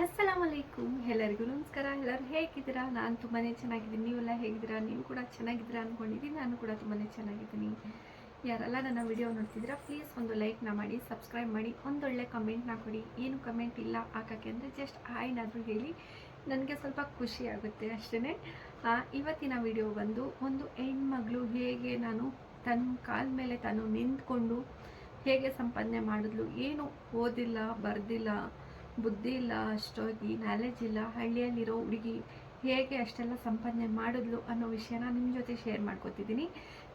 ಅಸ್ಸಲಾಮ್ ಅಲೈಕುಮ್ ಎಲ್ಲರಿಗೂ ನಮಸ್ಕಾರ. ಎಲ್ಲರೂ ಹೇಗಿದ್ದೀರಾ? ನಾನು ತುಂಬಾ ಚೆನ್ನಾಗಿದ್ದೀನಿ. ನೀವೆಲ್ಲ ಹೇಗಿದ್ದೀರಾ? ನೀವು ಕೂಡ ಚೆನ್ನಾಗಿದ್ದೀರಾ ಅಂದ್ಕೊಂಡಿದ್ದೀನಿ ನಾನು ಕೂಡ ತುಂಬಾ ಚೆನ್ನಾಗಿದ್ದೀನಿ. ಯಾರೆಲ್ಲ ನನ್ನ ವಿಡಿಯೋ ನೋಡ್ತಿದ್ದೀರಾ ಪ್ಲೀಸ್ ಒಂದು ಲೈಕ್ನ ಮಾಡಿ ಸಬ್ಸ್ಕ್ರೈಬ್ ಮಾಡಿ, ಒಂದೊಳ್ಳೆ ಕಮೆಂಟ್ನ ಕೊಡಿ. ಏನು ಕಮೆಂಟ್ ಇಲ್ಲ ಹಾಕೋಕ್ಕೆ ಅಂದರೆ ಜಸ್ಟ್ ಆಯ್ನಾದರೂ ಹೇಳಿ, ನನಗೆ ಸ್ವಲ್ಪ ಖುಷಿ ಆಗುತ್ತೆ ಅಷ್ಟೇ ಇವತ್ತಿನ ವಿಡಿಯೋ ಬಂದು ಒಂದು ಹೆಣ್ಮಗಳು ಹೇಗೆ ನಾನು ತನ್ನ ಕಾಲ ಮೇಲೆ ತಾನು ನಿಂತ್ಕೊಂಡು ಹೇಗೆ ಸಂಪಾದನೆ ಮಾಡಿದ್ಲು, ಏನು ಓದಿಲ್ಲ, ಬರ್ದಿಲ್ಲ ಬುದ್ಧಿ ಇಲ್ಲ ಅಷ್ಟಾಗಿ ನಾಲೆಜ್ ಇಲ್ಲ ಹಳ್ಳಿಯಲ್ಲಿರೋ ಹುಡುಗಿ ಹೇಗೆ ಅಷ್ಟೆಲ್ಲ ಸಂಪಾದನೆ ಮಾಡಿದ್ಲು ಅನ್ನೋ ವಿಷಯನ ನಿಮ್ಮ ಜೊತೆ ಶೇರ್ ಮಾಡ್ಕೊತಿದ್ದೀನಿ.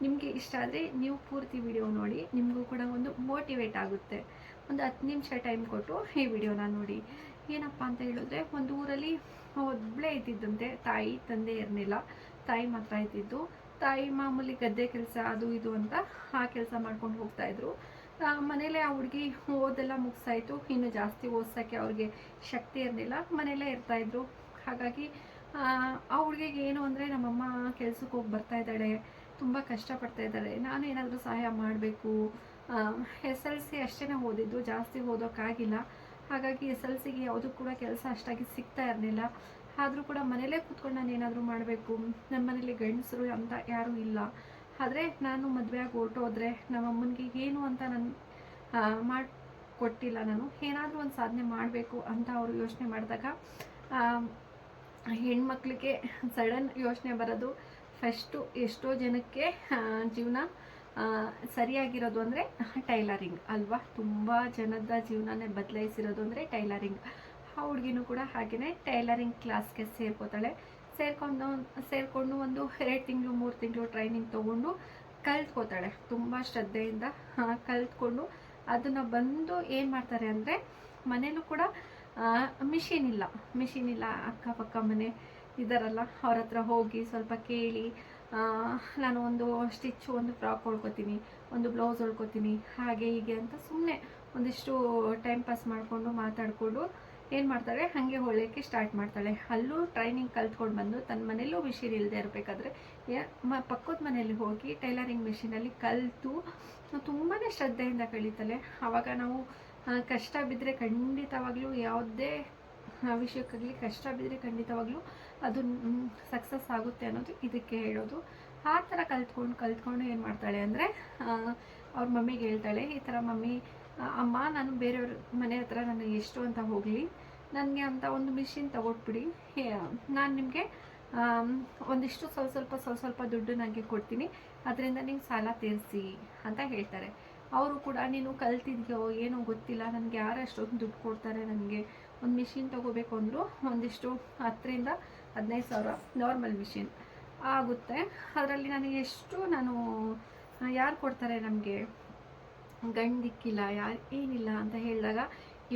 ನಿಮಗೆ ಇಷ್ಟ ಆದರೆ ನೀವು ಪೂರ್ತಿ ವಿಡಿಯೋ ನೋಡಿ ನಿಮಗೂ ಕೂಡ ಒಂದು ಮೋಟಿವೇಟ್ ಆಗುತ್ತೆ. ಒಂದು ಹತ್ತು ನಿಮಿಷ ಟೈಮ್ ಕೊಟ್ಟು ಈ ವಿಡಿಯೋನ ನೋಡಿ. ಏನಪ್ಪ ಅಂತ ಹೇಳಿದ್ರೆ ಒಂದು ಊರಲ್ಲಿ ಒಬ್ಬಳೇ ಇದ್ದಿದ್ದಂತೆ ತಾಯಿ ತಂದೆ ಇರಲಿಲ್ಲ. ತಾಯಿ ಮಾತ್ರ ಇದ್ದಿದ್ದು. ತಾಯಿ ಮಾಮೂಲಿ ಗದ್ದೆ ಕೆಲಸ ಅದು ಇದು ಅಂತ ಆ ಕೆಲಸ ಮಾಡ್ಕೊಂಡು ಹೋಗ್ತಾ ಇದ್ರು. ಆ, ಮನೇಲೆ ಆ ಹುಡುಗಿ ಓದೆಲ್ಲ ಮುಗಿಸಾಯ್ತು. ಇನ್ನು ಜಾಸ್ತಿ ಓದ್ಸೋಕ್ಕೆ ಅವ್ರಿಗೆ ಶಕ್ತಿ ಇರಲಿಲ್ಲ. ಮನೇಲೇ ಇರ್ತಾಯಿದ್ರು ಹಾಗಾಗಿ ಆ, ಆ ಹುಡುಗಿಗೆ ಏನು ಅಂದರೆ ನಮ್ಮಮ್ಮ ಕೆಲ್ಸಕ್ಕೆ ಹೋಗಿ ಬರ್ತಾ ಇದ್ದಾಳೆ. ತುಂಬ ಕಷ್ಟಪಡ್ತಾ ಇದ್ದಾಳೆ. ನಾನು ಏನಾದರೂ ಸಹಾಯ ಮಾಡಬೇಕು. ಎಸ್ ಎಲ್ ಸಿ ಅಷ್ಟೇ ಓದಿದ್ದು. ಜಾಸ್ತಿ ಓದೋಕ್ಕಾಗಿಲ್ಲ ಹಾಗಾಗಿ ಎಸ್ ಎಲ್ ಸಿಗೆ ಯಾವುದೂ ಕೂಡ ಕೆಲಸ ಅಷ್ಟಾಗಿ ಸಿಗ್ತಾ ಇರಲಿಲ್ಲ. ಆದರೂ ಕೂಡ ಮನೇಲೇ ಕೂತ್ಕೊಂಡು ನಾನು ಏನಾದರೂ ಮಾಡಬೇಕು. ನಮ್ಮ ಮನೇಲಿ ಗಂಡಸರು ಅಂತ ಯಾರೂ ಇಲ್ಲ. ಆದರೆ ನಾನು ಮದುವೆಯಾಗಿ ಹೊರಟೋದ್ರೆ ನಮ್ಮ ಅಮ್ಮನಿಗೆ ಏನು ಅಂತ ನಾನು ಮಾಡಿಕೊಟ್ಟಿಲ್ಲ ನಾನು. ಏನಾದರೂ ಒಂದು ಸಾಧನೆ ಮಾಡಬೇಕು ಅಂತ ಅವರು ಯೋಚನೆ ಮಾಡಿದಾಗ ಹೆಣ್ಮಕ್ಳಿಗೆ ಸಡನ್ ಯೋಚನೆ ಬರೋದು ಫಸ್ಟು ಎಷ್ಟೋ ಜನಕ್ಕೆ ಜೀವನ ಸರಿಯಾಗಿರೋದು ಅಂದರೆ ಟೈಲರಿಂಗ್ ಅಲ್ವಾ? ತುಂಬ ಜನದ ಜೀವನನೇ ಬದಲಾಯಿಸಿರೋದು ಅಂದರೆ ಟೈಲರಿಂಗ್. ಆ ಹುಡುಗಿನೂ ಕೂಡ ಹಾಗೆಯೇ ಟೈಲರಿಂಗ್ ಕ್ಲಾಸ್ಗೆ ಸೇರ್ಕೋತಾಳೆ. ಸೇರ್ಕೊಂಡು, ಸೇರಿಕೊಂಡು ಒಂದು ಎರಡು ತಿಂಗಳು, ಮೂರು ತಿಂಗಳು ಟ್ರೈನಿಂಗ್ ತೊಗೊಂಡು ಕಲ್ತ್ಕೋತಾಳೆ. ತುಂಬ ಶ್ರದ್ಧೆಯಿಂದ ಕಲ್ತ್ಕೊಂಡು ಅದನ್ನು ಬಂದು ಏನು ಮಾಡ್ತಾರೆ ಅಂದರೆ ಮನೇಲೂ ಕೂಡ ಮಿಷಿನ್ ಇಲ್ಲ. ಮಿಷಿನ್ ಇಲ್ಲ, ಅಕ್ಕಪಕ್ಕ ಮನೆ ಇದ್ದಾರಲ್ಲ ಅವ್ರ ಹತ್ರ ಹೋಗಿ ಸ್ವಲ್ಪ ಕೇಳಿ ನಾನು ಒಂದು ಸ್ಟಿಚ್ ಒಂದು ಫ್ರಾಕ್ ಹೊಳ್ಕೊತೀನಿ ಒಂದು ಬ್ಲೌಸ್ ಹೊಳ್ಕೊತೀನಿ ಹಾಗೆ ಹೀಗೆ ಅಂತ ಸುಮ್ಮನೆ ಒಂದಿಷ್ಟು ಟೈಮ್ ಪಾಸ್ ಮಾಡಿಕೊಂಡು ಮಾತಾಡಿಕೊಂಡು ಏನು ಮಾಡ್ತಾಳೆ? ಹಾಗೆ ಹೊಳೆಯೋಕ್ಕೆ ಸ್ಟಾರ್ಟ್ ಮಾಡ್ತಾಳೆ. ಅಲ್ಲೂ ಟ್ರೈನಿಂಗ್ ಕಲ್ತ್ಕೊಂಡು ಬಂದು ತನ್ನ ಮನೇಲೂ ಮಿಷಿನ್ ಇಲ್ಲದೆ ಇರಬೇಕಾದ್ರೆ ಮ, ಪಕ್ಕದ ಮನೆಯಲ್ಲಿ ಹೋಗಿ ಟೈಲರಿಂಗ್ ಮಿಷಿನಲ್ಲಿ ಕಲಿತು ತುಂಬಾ ಶ್ರದ್ಧೆಯಿಂದ ಕಳೀತಾಳೆ. ಆವಾಗ ನಾವು ಕಷ್ಟ ಬಿದ್ದರೆ ಖಂಡಿತವಾಗ್ಲೂ ಯಾವುದೇ ವಿಷಯಕ್ಕಾಗಲಿ ಕಷ್ಟ ಬಿದ್ದರೆ ಖಂಡಿತವಾಗ್ಲೂ ಅದು ಸಕ್ಸಸ್ ಆಗುತ್ತೆ ಅನ್ನೋದು ಇದಕ್ಕೆ ಹೇಳೋದು. ಆ ಥರ ಕಲ್ತ್ಕೊಂಡು ಕಲ್ತ್ಕೊಂಡು ಏನು ಮಾಡ್ತಾಳೆ ಅಂದರೆ ಅವ್ರ ಮಮ್ಮಿಗೆ ಹೇಳ್ತಾಳೆ, ಈ ಥರ ಮಮ್ಮಿ ಅಮ್ಮ, ನಾನು ಬೇರೆಯವ್ರ ಮನೆ ಹತ್ರ ನಾನು ಎಷ್ಟು ಅಂತ ಹೋಗಲಿ. ನನಗೆ ಅಂತ ಒಂದು ಮಿಷಿನ್ ತಗೊಟ್ಬಿಡಿ. ನಾನು ನಿಮಗೆ ಒಂದಿಷ್ಟು ಸ್ವಲ್ಪ ಸ್ವಲ್ಪ ಸ್ವಲ್ಪ ಸ್ವಲ್ಪ ದುಡ್ಡು ನನಗೆ ಕೊಡ್ತೀನಿ. ಅದರಿಂದ ನೀವು ಸಾಲ ತೀರಿಸಿ ಅಂತ ಹೇಳ್ತಾರೆ. ಅವರು ಕೂಡ, ನೀನು ಕಲ್ತಿದ್ಯೋ, ಏನೋ ಗೊತ್ತಿಲ್ಲ, ನನಗೆ ಯಾರು ಅಷ್ಟೊಂದು ದುಡ್ಡು ಕೊಡ್ತಾರೆ ನನಗೆ. ಒಂದು ಮಿಷಿನ್ ತೊಗೋಬೇಕು ಅಂದರು ಒಂದಿಷ್ಟು ಹತ್ತರಿಂದ ಹದಿನೈದು ಸಾವಿರ ನಾರ್ಮಲ್ ಮಿಷಿನ್ ಆಗುತ್ತೆ. ಅದರಲ್ಲಿ ನನಗೆ ಎಷ್ಟು, ನಾನು, ಯಾರು ಕೊಡ್ತಾರೆ ನಮಗೆ? ಗಂಡಿಕ್ಕಿಲ್ಲ ಯಾರು, ಏನಿಲ್ಲ ಅಂತ ಹೇಳಿದಾಗ,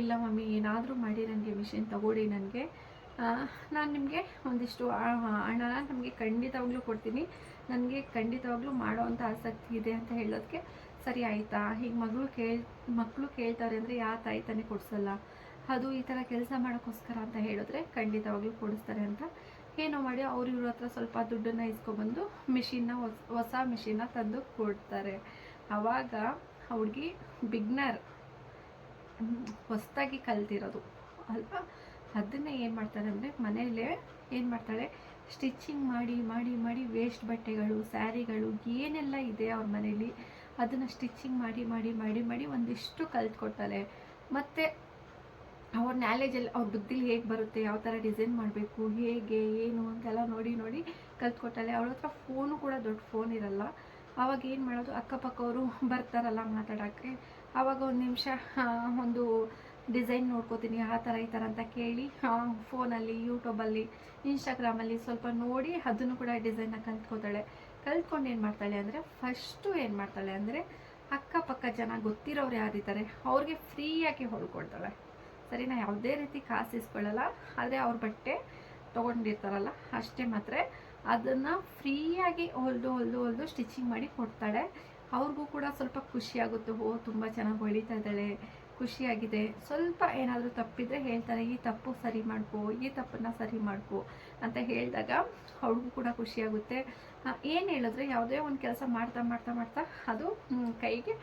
ಇಲ್ಲ ಮಮ್ಮಿ, ಏನಾದರೂ ಮಾಡಿ ನನಗೆ ಮಿಷಿನ್ ತಗೊಡಿ ನನಗೆ. ನಾನು ನಿಮಗೆ ಒಂದಿಷ್ಟು ಹಣನ ನಮಗೆ ಖಂಡಿತವಾಗ್ಲೂ ಕೊಡ್ತೀನಿ. ನನಗೆ ಖಂಡಿತವಾಗ್ಲೂ ಮಾಡೋ ಅಂಥ ಆಸಕ್ತಿ ಇದೆ ಅಂತ ಹೇಳೋದಕ್ಕೆ ಸರಿ ಆಯಿತಾ? ಹೀಗೆ ಮಗಳು ಕೇಳ್ ಮಕ್ಕಳು ಕೇಳ್ತಾರೆ ಅಂದರೆ ಯಾವ ತಾಯಿ ತಾನೇ ಕೊಡಿಸಲ್ಲ. ಅದು ಈ ಥರ ಕೆಲಸ ಮಾಡೋಕ್ಕೋಸ್ಕರ ಅಂತ ಹೇಳಿದ್ರೆ ಖಂಡಿತವಾಗ್ಲೂ ಕೊಡಿಸ್ತಾರೆ ಅಂತ. ಏನೋ ಮಾಡಿ ಅವ್ರ ಇವ್ರ ಹತ್ರ ಸ್ವಲ್ಪ ದುಡ್ಡನ್ನು ಇಸ್ಕೊಬಂದು ಮಿಷಿನ್ನ, ಹೊಸ ಹೊಸ ಮಿಷಿನ್ನ ತಂದು ಕೊಡ್ತಾರೆ. ಆವಾಗ ಹುಡುಗಿ ಬಿಗ್ನರ್. ಹೊಸದಾಗಿ ಕಲ್ತಿರೋದು. ಅಲ್ವಾ? ಅದನ್ನೇ ಏನು ಮಾಡ್ತಾರೆ ಅಂದರೆ ಮನೆಯಲ್ಲೇ ಏನು ಮಾಡ್ತಾಳೆ? ಸ್ಟಿಚಿಂಗ್ ಮಾಡಿ ಮಾಡಿ ಮಾಡಿ ವೇಸ್ಟ್ ಬಟ್ಟೆಗಳು, ಸ್ಯಾರಿಗಳು ಏನೆಲ್ಲ ಇದೆ ಅವ್ರ ಮನೇಲಿ? ಅದನ್ನು ಸ್ಟಿಚಿಂಗ್ ಮಾಡಿ ಮಾಡಿ ಮಾಡಿ ಮಾಡಿ ಒಂದಿಷ್ಟು ಕಲ್ತ್ಕೊಡ್ತಾಳೆ. ಮತ್ತು ಅವ್ರ ನಾಲೇಜಲ್ಲಿ ಅವ್ರ ಬುದ್ಧಿಲಿ ಹೇಗೆ ಬರುತ್ತೆ? ಯಾವ ಥರ ಡಿಸೈನ್ ಮಾಡಬೇಕು? ಹೇಗೆ? ಏನು? ಅಂತೆಲ್ಲ ನೋಡಿ ನೋಡಿ ಕಲ್ತ್ಕೊಟ್ಟಾಳೆ ಅವಳ ಹತ್ರ ಫೋನು ಕೂಡ ದೊಡ್ಡ ಫೋನ್ ಇರಲ್ಲ. ಆವಾಗ ಏನು ಮಾಡೋದು? ಅಕ್ಕಪಕ್ಕವರು ಬರ್ತಾರಲ್ಲ ಮಾತಾಡೋಕ್ಕೆ. ಆವಾಗ ಒಂದು ನಿಮಿಷ ಒಂದು ಡಿಸೈನ್ ನೋಡ್ಕೋತೀನಿ, ಆ ಥರ ಈ ಥರ ಅಂತ ಕೇಳಿ ಫೋನಲ್ಲಿ ಯೂಟ್ಯೂಬಲ್ಲಿ ಇನ್ಸ್ಟಾಗ್ರಾಮಲ್ಲಿ ಸ್ವಲ್ಪ ನೋಡಿ ಅದನ್ನು ಕೂಡ ಡಿಸೈನ್ನ ಕಲ್ತ್ಕೋತಾಳೆ. ಕಲ್ತ್ಕೊಂಡು ಏನು ಮಾಡ್ತಾಳೆ ಅಂದರೆ ಫಸ್ಟು ಏನು ಮಾಡ್ತಾಳೆ ಅಂದರೆ, ಅಕ್ಕಪಕ್ಕ ಜನ ಗೊತ್ತಿರೋರು ಯಾರಿದ್ದಾರೆ ಅವ್ರಿಗೆ ಫ್ರೀಯಾಗಿ ಹೊಲ್ಕೊಡ್ತಾಳೆ ಸರಿನಾ? ಯಾವುದೇ ರೀತಿ ಕಾಸು ಇಸ್ಕೊಳ್ಳಲ್ಲ, ಆದರೆ ಅವ್ರ ಬಟ್ಟೆ ತೊಗೊಂಡಿರ್ತಾರಲ್ಲ, ಅಷ್ಟೇ ಮಾತ್ರ. ಅದನ್ನು ಫ್ರೀಯಾಗಿ ಹೊಲಿದು ಹೊಲಿದು ಹೊಲಿದು ಸ್ಟಿಚಿಂಗ್ ಮಾಡಿ ಕೊಡ್ತಾಳೆ. ಅವ್ರಿಗೂ ಕೂಡ ಸ್ವಲ್ಪ ಖುಷಿಯಾಗುತ್ತೆ ಓ, ತುಂಬ ಚೆನ್ನಾಗಿ ಹೊಳಿತಾ ಇದ್ದಾಳೆ. ಖುಷಿಯಾಗಿದೆ. ಸ್ವಲ್ಪ ಏನಾದರೂ ತಪ್ಪಿದ್ರೆ ಹೇಳ್ತಾರೆ ಈ ತಪ್ಪು ಸರಿ ಮಾಡ್ಕೋ, ಈ ತಪ್ಪನ್ನ ಸರಿ ಮಾಡ್ಕೋ ಅಂತ ಹೇಳಿದಾಗ ಅವ್ರಿಗೂ ಕೂಡ ಖುಷಿಯಾಗುತ್ತೆ ಏನು ಹೇಳಿದ್ರೆ ಯಾವುದೇ ಒಂದು ಕೆಲಸ ಮಾಡ್ತಾ ಮಾಡ್ತಾ ಮಾಡ್ತಾ ಅದು ಕೈಗೆ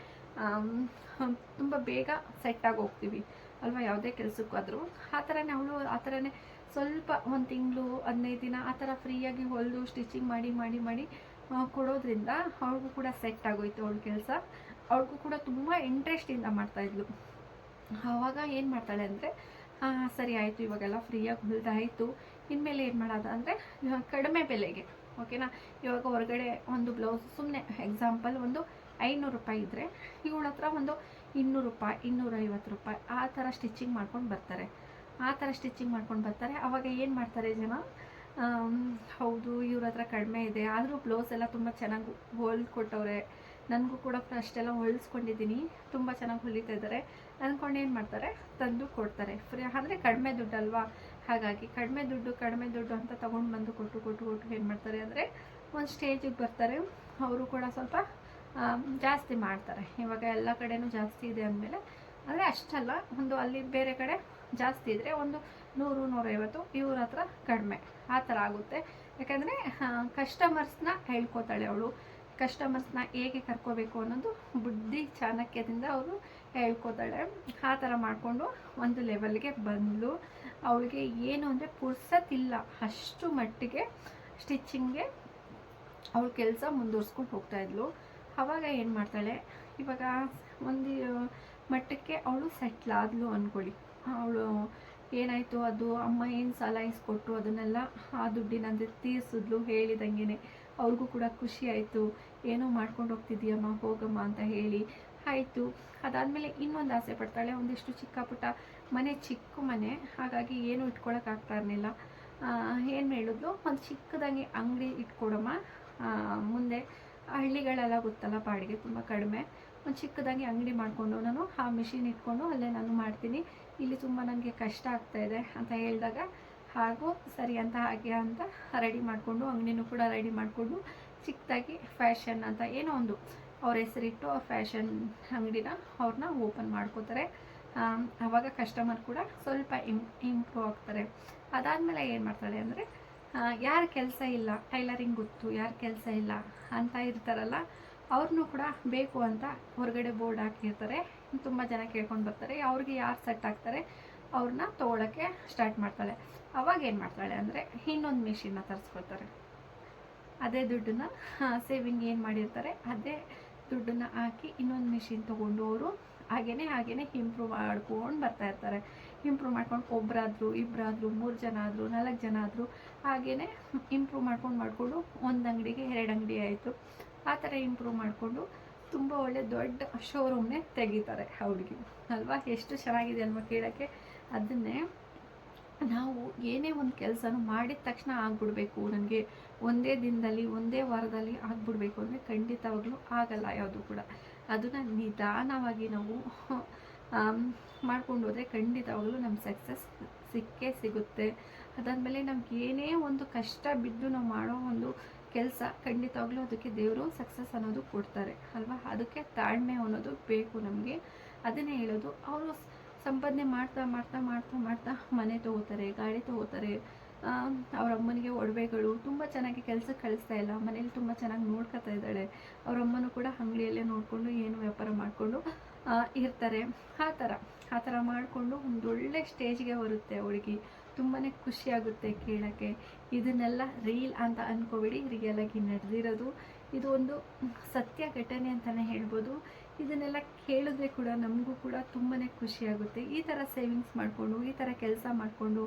ತುಂಬ ಬೇಗ ಸೆಟ್ ಆಗಿ ಹೋಗ್ತೀವಿ. ಅಲ್ವಾ? ಯಾವುದೇ ಕೆಲಸಕ್ಕಾದರೂ. ಆ ಥರನೇ ಅವಳು, ಆ ಥರನೇ ಸ್ವಲ್ಪ ಒಂದು ತಿಂಗಳು, ಹದಿನೈದು ದಿನ ಆ ಥರ ಫ್ರೀಯಾಗಿ ಹೊಲಿದು ಸ್ಟಿಚಿಂಗ್ ಮಾಡಿ ಮಾಡಿ ಮಾಡಿ ಕೊಡೋದ್ರಿಂದ ಅವ್ಳಿಗೂ ಕೂಡ ಸೆಟ್ ಆಗೋಯ್ತು ಅವ್ಳ ಕೆಲಸ. ಅವ್ಳಿಗೂ ಕೂಡ ತುಂಬ ಇಂಟ್ರೆಸ್ಟಿಂದ ಮಾಡ್ತಾಯಿದ್ಲು ಆವಾಗ ಏನು ಮಾಡ್ತಾಳೆ ಅಂದರೆ ಸರಿ ಆಯಿತು, ಇವಾಗೆಲ್ಲ ಫ್ರೀಯಾಗಿ ಹೊಲಿದಾಯಿತು ಇನ್ಮೇಲೆ ಏನು ಮಾಡೋದು ಅಂದರೆ ಕಡಿಮೆ ಬೆಲೆಗೆ ಓಕೆನಾ ಇವಾಗ ಹೊರಗಡೆ ಒಂದು ಬ್ಲೌಸ್ ಸುಮ್ಮನೆ ಎಕ್ಸಾಂಪಲ್ ಒಂದು ಐನೂರು ರೂಪಾಯಿ ಇದ್ದರೆ ಇವಳ ಹತ್ರ ಒಂದು ಇನ್ನೂರು ರೂಪಾಯಿ, ಇನ್ನೂರೈವತ್ತು ರೂಪಾಯಿ ಆ ಥರ ಸ್ಟಿಚಿಂಗ್ ಮಾಡ್ಕೊಂಡು ಬರ್ತಾರೆ. ಆ ಥರ ಸ್ಟಿಚಿಂಗ್ ಮಾಡ್ಕೊಂಡು ಬರ್ತಾರೆ. ಆವಾಗ ಏನು ಮಾಡ್ತಾರೆ ಜನ ಹೌದು, ಇವ್ರ ಹತ್ರ ಕಡಿಮೆ ಇದೆ. ಆದರೂ ಬ್ಲೌಸ್ ಎಲ್ಲ ತುಂಬ ಚೆನ್ನಾಗಿ ಹೊಲ್ಕೊಟ್ಟವ್ರೆ ನನಗೂ ಕೂಡ ಅಷ್ಟೆಲ್ಲ ಹೊಲಿಸ್ಕೊಂಡಿದ್ದೀನಿ. ತುಂಬ ಚೆನ್ನಾಗಿ ಹೊಲಿತಾ ಇದ್ದಾರೆ. ಅಂದ್ಕೊಂಡು ಏನು ಮಾಡ್ತಾರೆ? ತಂದು ಕೊಡ್ತಾರೆ. ಫ್ರೀ ಅಂದರೆ ಕಡಿಮೆ ದುಡ್ಡಲ್ವಾ? ಹಾಗಾಗಿ ಕಡಿಮೆ ದುಡ್ಡು ಕಡಿಮೆ ದುಡ್ಡು ಅಂತ ತೊಗೊಂಡು ಬಂದು ಕೊಟ್ಟು ಕೊಟ್ಟು ಕೊಟ್ಟು ಏನು ಮಾಡ್ತಾರೆ ಅಂದರೆ ಒಂದು ಸ್ಟೇಜಿಗೆ ಬರ್ತಾರೆ. ಅವರು ಕೂಡ ಸ್ವಲ್ಪ ಜಾಸ್ತಿ ಮಾಡ್ತಾರೆ. ಇವಾಗ ಎಲ್ಲ ಕಡೆನೂ ಜಾಸ್ತಿ ಇದೆ ಅಂದಮೇಲೆ. ಅಂದರೆ ಅಷ್ಟಲ್ಲ. ಒಂದು ಅಲ್ಲಿ ಬೇರೆ ಕಡೆ ಜಾಸ್ತಿ ಇದ್ದರೆ ಒಂದು ನೂರು, ನೂರೈವತ್ತು ಇವ್ರ ಹತ್ರ ಕಡಿಮೆ. ಆ ಥರ ಆಗುತ್ತೆ. ಯಾಕಂದರೆ ಕಸ್ಟಮರ್ಸ್ನ ಹೇಳ್ಕೊತಾಳೆ ಅವಳು. ಕಸ್ಟಮರ್ಸ್ನ ಹೇಗೆ ಕರ್ಕೋಬೇಕು ಅನ್ನೋದು ಬುದ್ಧಿ ಚಾಣಕ್ಯದಿಂದ ಅವರು ಹೇಳ್ಕೊತಾಳೆ. ಆ ಥರ ಮಾಡಿಕೊಂಡು ಒಂದು ಲೆವೆಲ್ಗೆ ಬಂದಳು ಅವಳಿಗೆ ಏನು ಅಂದರೆ ಪುರ್ಸತ್ತಿಲ್ಲ ಅಷ್ಟು ಮಟ್ಟಿಗೆ ಸ್ಟಿಚ್ಚಿಂಗ್ಗೆ ಅವಳ ಕೆಲಸ ಮುಂದುವರ್ಸ್ಕೊಂಡು ಹೋಗ್ತಾಯಿದ್ಲು ಅವಾಗ ಏನು ಮಾಡ್ತಾಳೆ? ಇವಾಗ ಒಂದು ಮಟ್ಟಕ್ಕೆ ಅವಳು ಸೆಟ್ಲ್ ಆದಲು ಅಂದ್ಕೊಳ್ಳಿ ಅವಳು ಏನಾಯಿತು ಅದು ಅಮ್ಮ ಏನು ಸಾಲ ಇಸ್ಕೊಟ್ರು ಅದನ್ನೆಲ್ಲ ಆ ದುಡ್ಡಿನಂತೆ ತೀರಿಸಿದ್ಲು ಹೇಳಿದಂಗೆ ಅವ್ರಿಗೂ ಕೂಡ ಖುಷಿ ಆಯಿತು. ಏನೋ ಮಾಡ್ಕೊಂಡು ಹೋಗ್ತಿದ್ದೀಯಮ್ಮ, ಹೋಗಮ್ಮ ಅಂತ ಹೇಳಿ. ಆಯಿತು. ಅದಾದಮೇಲೆ ಇನ್ನೊಂದು ಆಸೆ ಪಡ್ತಾಳೆ. ಒಂದಿಷ್ಟು ಚಿಕ್ಕ ಪುಟ್ಟ ಮನೆ, ಚಿಕ್ಕ ಮನೆ. ಹಾಗಾಗಿ ಏನು ಇಟ್ಕೊಳಕ್ಕಾಗ್ತಾ ಇರಲಿಲ್ಲ. ಏನು ಹೇಳಿದ್ಲು? ಒಂದು ಚಿಕ್ಕದಾಗಿ ಅಂಗಡಿ ಇಟ್ಕೊಡಮ್ಮ. ಮುಂದೆ ಹಳ್ಳಿಗಳೆಲ್ಲ ಗೊತ್ತಲ್ಲ ಬಾಡಿಗೆ ತುಂಬ ಕಡಿಮೆ. ಒಂದು ಚಿಕ್ಕದಾಗಿ ಅಂಗಡಿ ಮಾಡಿಕೊಂಡು ನಾನು ಆ ಮಿಷಿನ್ ಇಟ್ಕೊಂಡು ಅಲ್ಲೇ ನಾನು ಮಾಡ್ತೀನಿ. ಇಲ್ಲಿ ತುಂಬ ನನಗೆ ಕಷ್ಟ ಆಗ್ತಾ ಇದೆ ಅಂತ ಹೇಳಿದಾಗ, ಹಾಗೂ ಸರಿ ಅಂತ, ಹಾಗೆ ಅಂತ ರೆಡಿ ಮಾಡಿಕೊಂಡು ಅಂಗಡಿನೂ ಕೂಡ ರೆಡಿ ಮಾಡಿಕೊಂಡು ಚಿಕ್ಕದಾಗಿ ಫ್ಯಾಷನ್ ಅಂತ ಏನೋ ಒಂದು ಅವ್ರ ಹೆಸರಿಟ್ಟು ಫ್ಯಾಷನ್ ಅಂಗಡಿನ ಅವ್ರನ್ನ ಓಪನ್ ಮಾಡ್ಕೋತಾರೆ. ಆವಾಗ ಕಸ್ಟಮರ್ ಕೂಡ ಸ್ವಲ್ಪ ಇಮ್ ಇಂಪ್ರೂವ್ ಆಗ್ತಾರೆ. ಅದಾದಮೇಲೆ ಏನು ಮಾಡ್ತಾರೆ ಅಂದರೆ ಯಾರ ಕೆಲಸ ಇಲ್ಲ? ಟೈಲರಿಂಗ್ ಗೊತ್ತು, ಯಾರ ಕೆಲಸ ಇಲ್ಲ? ಅಂತ ಇರ್ತಾರಲ್ಲ ಅವ್ರನ್ನೂ ಕೂಡ ಬೇಕು ಅಂತ ಹೊರಗಡೆ ಬೋರ್ಡ್ ಹಾಕಿರ್ತಾರೆ. ತುಂಬ ಜನ ಕೇಳ್ಕೊಂಡು ಬರ್ತಾರೆ. ಅವ್ರಿಗೆ ಯಾರು ಸೆಟ್ ಆಗ್ತಾರೆ ಅವ್ರನ್ನ ತೊಗೊಳಕ್ಕೆ ಸ್ಟಾರ್ಟ್ ಮಾಡ್ತಾಳೆ. ಅವಾಗ ಏನು ಮಾಡ್ತಾಳೆ ಅಂದರೆ ಇನ್ನೊಂದು ಮಿಷಿನ್ನ ತರಿಸ್ಕೊಳ್ತಾರೆ. ಅದೇ ದುಡ್ಡನ್ನ ಸೇವಿಂಗ್ ಏನು ಮಾಡಿರ್ತಾರೆ, ಅದೇ ದುಡ್ಡನ್ನ ಹಾಕಿ ಇನ್ನೊಂದು ಮಿಷಿನ್ ತೊಗೊಂಡು ಅವರು ಹಾಗೆಯೇ ಹಾಗೇ ಇಂಪ್ರೂವ್ ಮಾಡ್ಕೊಂಡು ಬರ್ತಾ ಇರ್ತಾರೆ. ಇಂಪ್ರೂವ್ ಮಾಡ್ಕೊಂಡು ಒಬ್ಬರಾದರೂ ಇಬ್ಬರಾದರೂ ಮೂರು ಜನ ಆದರೂ, ನಾಲ್ಕು ಜನ ಆದರೂ ಹಾಗೆಯೇ ಇಂಪ್ರೂವ್ ಮಾಡ್ಕೊಂಡು ಮಾಡಿಕೊಂಡು ಒಂದು ಅಂಗಡಿಗೆ, ಎರಡು ಅಂಗಡಿ ಆಯಿತು. ಆ ಥರ ಇಂಪ್ರೂವ್ ಮಾಡಿಕೊಂಡು ತುಂಬ ಒಳ್ಳೆ ದೊಡ್ಡ ಶೋರೂಮ್ನೇ ತೆಗಿತಾರೆ ಹುಡುಗಿ. ಅಲ್ವಾ? ಎಷ್ಟು ಚೆನ್ನಾಗಿದೆ ಅಲ್ವಾ ಕೇಳೋಕ್ಕೆ? ಅದನ್ನೇ ನಾವು ಏನೇ ಒಂದು ಕೆಲಸನೂ ಮಾಡಿದ ತಕ್ಷಣ ಆಗ್ಬಿಡ್ಬೇಕು. ನನಗೆ ಒಂದೇ ದಿನದಲ್ಲಿ, ಒಂದೇ ವಾರದಲ್ಲಿ ಆಗ್ಬಿಡ್ಬೇಕು ಅಂದರೆ ಖಂಡಿತವಾಗ್ಲೂ ಆಗಲ್ಲ ಯಾವುದು ಕೂಡ. ಅದನ್ನು ನಿಧಾನವಾಗಿ ನಾವು ಮಾಡ್ಕೊಂಡು ಹೋದರೆ ಖಂಡಿತವಾಗ್ಲೂ ನಮ್ಮ ಸಕ್ಸಸ್ ಸಿಕ್ಕೇ ಸಿಗುತ್ತೆ. ಅದಾದಮೇಲೆ ನಮ್ಗೆ ಏನೇ ಒಂದು ಕಷ್ಟ ಬಿದ್ದು ನಾವು ಮಾಡೋ ಒಂದು ಕೆಲಸ ಖಂಡಿತವಾಗ್ಲೂ ಅದಕ್ಕೆ ದೇವರು ಸಕ್ಸಸ್ ಅನ್ನೋದು ಕೊಡ್ತಾರೆ, ಅಲ್ವಾ? ಅದಕ್ಕೆ ತಾಳ್ಮೆ ಅನ್ನೋದು ಬೇಕು ನಮಗೆ. ಅದನ್ನೇ ಹೇಳೋದು, ಅವರು ಸಂಪಾದನೆ ಮಾಡ್ತಾ ಮಾಡ್ತಾ ಮಾಡ್ತಾ ಮಾಡ್ತಾ ಮನೆ ತಗೋತಾರೆ, ಗಾಡಿ ತಗೋತಾರೆ ಅವ್ರ ಅಮ್ಮನಿಗೆ ಒಡವೆಗಳು, ತುಂಬ ಚೆನ್ನಾಗಿ ಕೆಲಸಕ್ಕೆ ಕಳಿಸ್ತಾ ಇಲ್ಲ. ಮನೇಲಿ ತುಂಬ ಚೆನ್ನಾಗಿ ನೋಡ್ಕೊತಾ ಇದ್ದಾಳೆ. ಅವ್ರ ಅಮ್ಮನೂ ಕೂಡ ಅಂಗಡಿಯಲ್ಲೇ ನೋಡಿಕೊಂಡು ಏನು ವ್ಯಾಪಾರ ಮಾಡಿಕೊಂಡು ಇರ್ತಾರೆ. ಆ ಥರ ಆ ಥರ ಮಾಡಿಕೊಂಡು ಒಂದೊಳ್ಳೆ ಸ್ಟೇಜ್ಗೆ ಬರುತ್ತೆ ಅವಳಿಗೆ ತುಂಬಾ ಖುಷಿಯಾಗುತ್ತೆ ಕೇಳೋಕ್ಕೆ. ಇದನ್ನೆಲ್ಲ ರೀಲ್ ಅಂತ ಅಂದ್ಕೋಬೇಡಿ ರಿಯಲಾಗಿ ನಡೆದಿರೋದು. ಇದು ಒಂದು ಸತ್ಯ ಘಟನೆ ಅಂತಲೇ ಹೇಳ್ಬೋದು. ಇದನ್ನೆಲ್ಲ ಕೇಳಿದ್ರೆ ಕೂಡ ನಮಗೂ ಕೂಡ ತುಂಬಾ ಖುಷಿಯಾಗುತ್ತೆ. ಈ ಥರ ಸೇವಿಂಗ್ಸ್ ಮಾಡಿಕೊಂಡು, ಈ ಥರ ಕೆಲಸ ಮಾಡಿಕೊಂಡು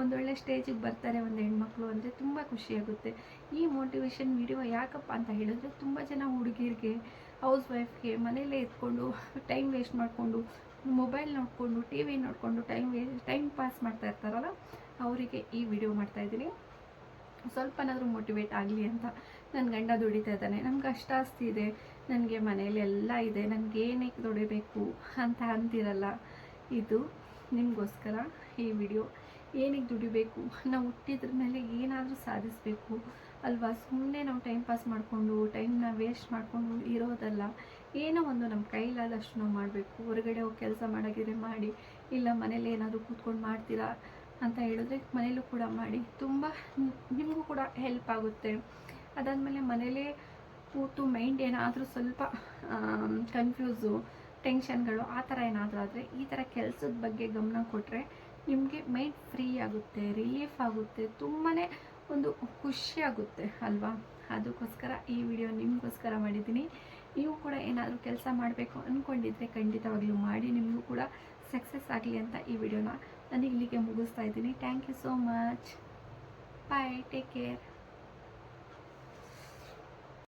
ಒಂದೊಳ್ಳೆ ಸ್ಟೇಜಿಗೆ ಬರ್ತಾರೆ ಒಂದು ಹೆಣ್ಮಕ್ಳು ಅಂದರೆ ತುಂಬ ಖುಷಿಯಾಗುತ್ತೆ. ಈ ಮೋಟಿವೇಶನ್ ವಿಡಿಯೋ ಯಾಕಪ್ಪ ಅಂತ ಹೇಳಿದ್ರೆ ತುಂಬ ಜನ ಹುಡುಗಿರಿಗೆ ಹೌಸ್ ವೈಫ್ಗೆ ಮನೆಯಲ್ಲೇ ಎತ್ಕೊಂಡು ಟೈಮ್ ವೇಸ್ಟ್ ಮಾಡಿಕೊಂಡು ಮೊಬೈಲ್ ನೋಡಿಕೊಂಡು, ಟಿ ವಿ ನೋಡಿಕೊಂಡು ಟೈಮ್ ಟೈಮ್ ಪಾಸ್ ಮಾಡ್ತಾ ಇರ್ತಾರಲ್ಲ, ಅವರಿಗೆ ಈ ವಿಡಿಯೋ ಮಾಡ್ತಾಯಿದ್ದೀನಿ ಸ್ವಲ್ಪನಾದರೂ ಮೋಟಿವೇಟ್ ಆಗಲಿ ಅಂತ ನನ್ನ ಗಂಡ ದುಡಿತಾ ಇದ್ದಾನೆ. ನಮ್ಗೆ ಅಷ್ಟು ಆಸ್ತಿ ಇದೆ. ನನಗೆ ಮನೇಲಿ ಎಲ್ಲ ಇದೆ. ನನಗೆ ಏನಕ್ಕೆ ದುಡಿಬೇಕು ಅಂತ ಅಂತಿರಲ್ಲ, ಇದು ನಿಮಗೋಸ್ಕರ ಈ ವಿಡಿಯೋ ಏನಕ್ಕೆ ದುಡಿಬೇಕು? ನಾವು ಹುಟ್ಟಿದ್ರ ಮೇಲೆ ಏನಾದರೂ ಸಾಧಿಸಬೇಕು ಅಲ್ವಾ? ಸುಮ್ಮನೆ ನಾವು ಟೈಮ್ ಪಾಸ್ ಮಾಡಿಕೊಂಡು ಟೈಮ್ನ ವೇಸ್ಟ್ ಮಾಡಿಕೊಂಡು ಇರೋದಲ್ಲ. ಏನೋ ಒಂದು ನಮ್ಮ ಕೈಲಾದಷ್ಟು ನಾವು ಮಾಡಬೇಕು. ಹೊರಗಡೆ ಹೋಗಿ ಕೆಲಸ ಮಾಡೋಕ್ಕಿದ್ರೆ ಮಾಡಿ, ಇಲ್ಲ ಮನೇಲಿ ಏನಾದರೂ ಕೂತ್ಕೊಂಡು ಮಾಡ್ತೀರಾ ಅಂತ ಹೇಳಿದ್ರೆ ಮನೇಲೂ ಕೂಡ ಮಾಡಿ. ತುಂಬ ನಿಮಗೂ ಕೂಡ ಹೆಲ್ಪ್ ಆಗುತ್ತೆ. ಅದಾದಮೇಲೆ ಮನೇಲೇ ಕೂತು ಮೈಂಡ್ ಏನಾದರೂ ಸ್ವಲ್ಪ ಕನ್ಫ್ಯೂಸು ಟೆನ್ಷನ್ಗಳು ಆ ಥರ ಏನಾದರೂ ಆದರೆ ಈ ಥರ ಕೆಲಸದ ಬಗ್ಗೆ ಗಮನ ಕೊಟ್ಟರೆ ನಿಮಗೆ ಮೈಂಡ್ ಫ್ರೀ ಆಗುತ್ತೆ ರಿಲೀಫ್ ಆಗುತ್ತೆ ತುಂಬಾ ಒಂದು ಖುಷಿ ಆಗುತ್ತೆ ಅಲ್ವಾ? ಅದಕ್ಕೋಸ್ಕರ ಈ ವಿಡಿಯೋ ನಿಮಗೋಸ್ಕರ ಮಾಡಿದ್ದೀನಿ. ನೀವು ಕೂಡ ಏನಾದರೂ ಕೆಲಸ ಮಾಡಬೇಕು ಅಂದ್ಕೊಂಡಿದ್ರೆ ಖಂಡಿತವಾಗ್ಲೂ ಮಾಡಿ, ನಿಮಗೂ ಕೂಡ ಸಕ್ಸಸ್ ಆಗಲಿ ಅಂತ ಈ ವಿಡಿಯೋನ ನಾನು ಇಲ್ಲಿಗೆ ಮುಗಿಸ್ತಾ ಇದ್ದೀನಿ. Thank you so much bye take care